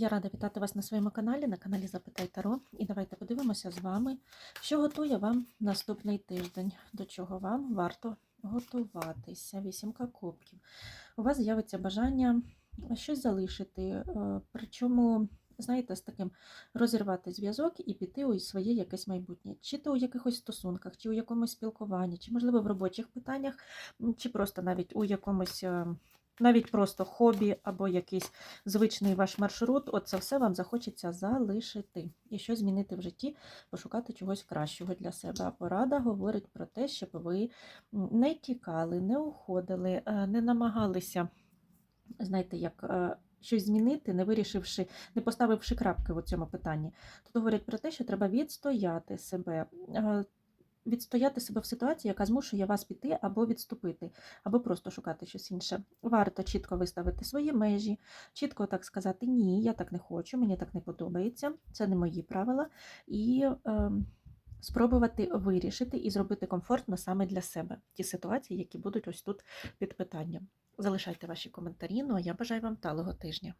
Я рада вітати вас на своєму каналі, на каналі Запитай Таро. І давайте подивимося з вами, що готує вам наступний тиждень, до чого вам варто готуватися. Вісімка кубків. У вас з'явиться бажання щось залишити, е, причому, знаєте, з таким розірвати зв'язок і піти у своє якесь майбутнє. Чи то у якихось стосунках, чи у якомусь спілкуванні, чи, можливо, в робочих питаннях, чи просто навіть у якомусь. Навіть просто хобі або якийсь звичний ваш маршрут, от це все вам захочеться залишити і щось змінити в житті, пошукати чогось кращого для себе. А порада говорить про те, щоб ви не тікали, не уходили, е, не намагалися, знаєте, як. е, Щось змінити, не вирішивши, не поставивши крапки у цьому питанні. Тут говорять про те, що треба відстояти себе, е, відстояти себе в ситуації, яка змушує вас піти або відступити, або просто шукати щось інше. Варто чітко виставити свої межі, чітко так сказати ні, я так не хочу, мені так не подобається, це не мої правила. І е, спробувати вирішити і зробити комфортно саме для себе ті ситуації, які будуть ось тут під питанням. Залишайте ваші коментарі. Ну а я бажаю вам талого тижня.